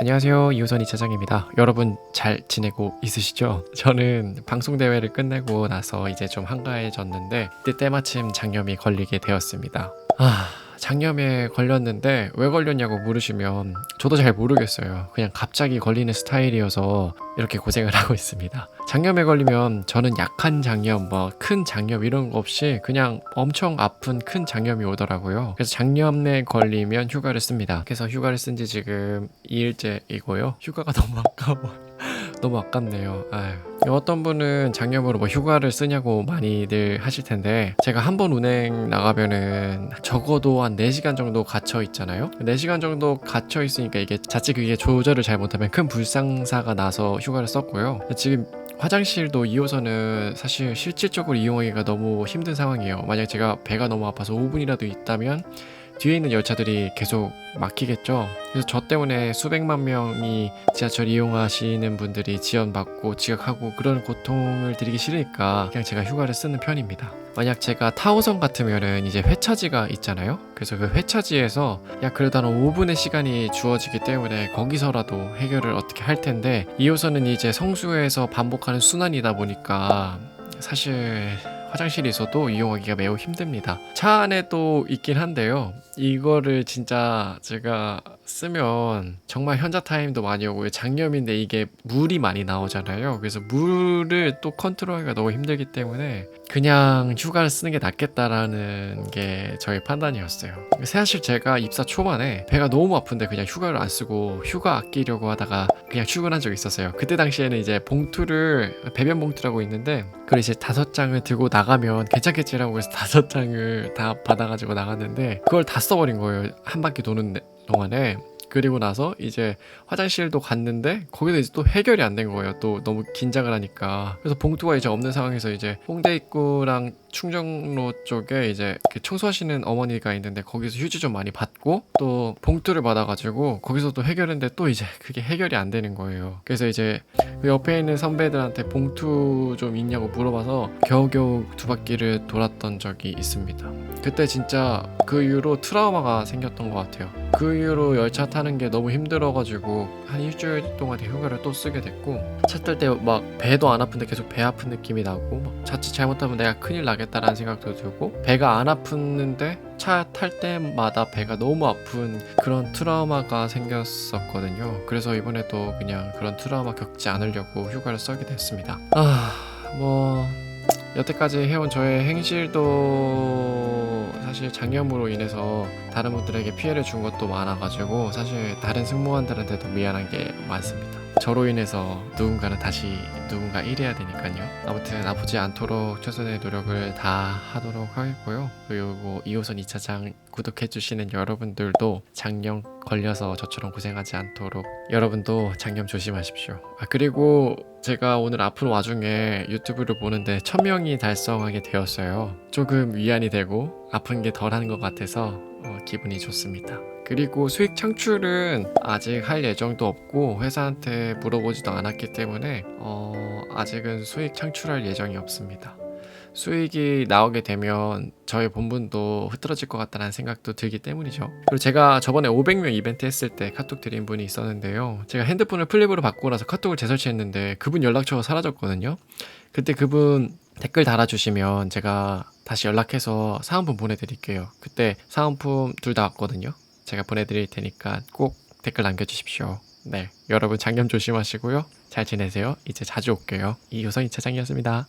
안녕하세요. 이호선 이 차장입니다. 여러분 잘 지내고 있으시죠? 저는 방송 대회를 끝내고 나서 이제 좀 한가해졌는데 그때 때마침 장염이 걸리게 되었습니다. 아, 장염에 걸렸는데 왜 걸렸냐고 물으시면 저도 잘 모르겠어요. 그냥 갑자기 걸리는 스타일이어서 이렇게 고생을 하고 있습니다. 장염에 걸리면 저는 약한 장염, 뭐 큰 장염 이런 거 없이 그냥 엄청 아픈 큰 장염이 오더라고요. 그래서 장염에 걸리면 휴가를 씁니다. 그래서 휴가를 쓴 지 지금 2일째이고요. 휴가가 너무 아까워. 너무 아깝네요. 아유. 어떤 분은 장염으로 뭐 휴가를 쓰냐고 많이들 하실 텐데 제가 한 번 운행 나가면은 적어도 한 4시간 정도 갇혀 있잖아요. 4시간 정도 갇혀 있으니까 이게 자칫 그게 조절을 잘 못하면 큰 불상사가 나서 휴가를 썼고요. 지금 화장실도 2호선은 사실 실질적으로 이용하기가 너무 힘든 상황이에요. 만약 제가 배가 너무 아파서 5분이라도 있다면 뒤에 있는 열차들이 계속 막히겠죠. 그래서 저 때문에 수백만 명이 지하철 이용하시는 분들이 지연받고 지각하고 그런 고통을 드리기 싫으니까 그냥 제가 휴가를 쓰는 편입니다. 만약 제가 타호선 같으면은 이제 회차지가 있잖아요. 그래서 그 회차지에서 야 그래도 한 5분의 시간이 주어지기 때문에 거기서라도 해결을 어떻게 할 텐데 2호선은 이제 성수에서 반복하는 순환이다 보니까 사실 화장실이 있어도 이용하기가 매우 힘듭니다. 차 안에 또 있긴 한데요. 이거를 진짜 제가 쓰면 정말 현자 타임도 많이 오고 장염인데 이게 물이 많이 나오잖아요. 그래서 물을 또 컨트롤하기가 너무 힘들기 때문에 그냥 휴가를 쓰는 게 낫겠다라는 게 저의 판단이었어요. 사실 제가 입사 초반에 배가 너무 아픈데 그냥 휴가를 안 쓰고 휴가 아끼려고 하다가 그냥 출근한 적이 있었어요. 그때 당시에는 이제 봉투를 배변 봉투라고 있는데 그걸 이제 다섯 장을 들고 나가면 괜찮겠지라고 해서 다섯 장을 다 받아가지고 나갔는데 그걸 다 써버린 거예요. 한 바퀴 도는 동안에. 그리고 나서 이제 화장실도 갔는데 거기서 이제 또 해결이 안 된 거예요. 또 너무 긴장을 하니까. 그래서 봉투가 이제 없는 상황에서 이제 홍대 입구랑 충정로 쪽에 이제 청소하시는 어머니가 있는데 거기서 휴지 좀 많이 받고 또 봉투를 받아가지고 거기서 또 해결했는데 또 이제 그게 해결이 안 되는 거예요. 그래서 이제 그 옆에 있는 선배들한테 봉투 좀 있냐고 물어봐서 겨우겨우 두 바퀴를 돌았던 적이 있습니다. 그때 진짜 그 이후로 트라우마가 생겼던 것 같아요. 그 이후로 열차 타는 게 너무 힘들어가지고 한 일주일 동안 휴가를 또 쓰게 됐고 차 탈 때 막 배도 안 아픈데 계속 배 아픈 느낌이 나고 막 자칫 잘못하면 내가 큰일 나겠다라는 생각도 들고 배가 안 아프는데 차 탈 때마다 배가 너무 아픈 그런 트라우마가 생겼었거든요. 그래서 이번에도 그냥 그런 트라우마 겪지 않으려고 휴가를 써게 됐습니다. 아, 뭐 여태까지 해온 저의 행실도 사실 장염으로 인해서 다른 분들에게 피해를 준 것도 많아가지고 사실 다른 승무원들한테도 미안한 게 많습니다. 저로 인해서 누군가는 다시 누군가 일해야 되니까요. 아무튼 아프지 않도록 최선의 노력을 다 하도록 하겠고요. 그리고 2호선 2차장 구독해주시는 여러분들도 장염 걸려서 저처럼 고생하지 않도록 여러분도 장염 조심하십시오. 아 그리고 제가 오늘 아픈 와중에 유튜브를 보는데 1000명이 달성하게 되었어요. 조금 위안이 되고 아픈 게 덜한 것 같아서 어, 기분이 좋습니다. 그리고 수익 창출은 아직 할 예정도 없고 회사한테 물어보지도 않았기 때문에 어, 아직은 수익 창출할 예정이 없습니다. 수익이 나오게 되면 저희 본분도 흐트러질 것 같다는 생각도 들기 때문이죠. 그리고 제가 저번에 500명 이벤트 했을 때 카톡 드린 분이 있었는데요. 제가 핸드폰을 플립으로 바꾸고 나서 카톡을 재설치했는데 그분 연락처가 사라졌거든요. 그때 그분 댓글 달아주시면 제가 다시 연락해서 사은품 보내드릴게요. 그때 사은품 둘 다 왔거든요. 제가 보내드릴 테니까 꼭 댓글 남겨주십시오. 네, 여러분 장염 조심하시고요. 잘 지내세요. 이제 자주 올게요. 이효선 이차장이었습니다.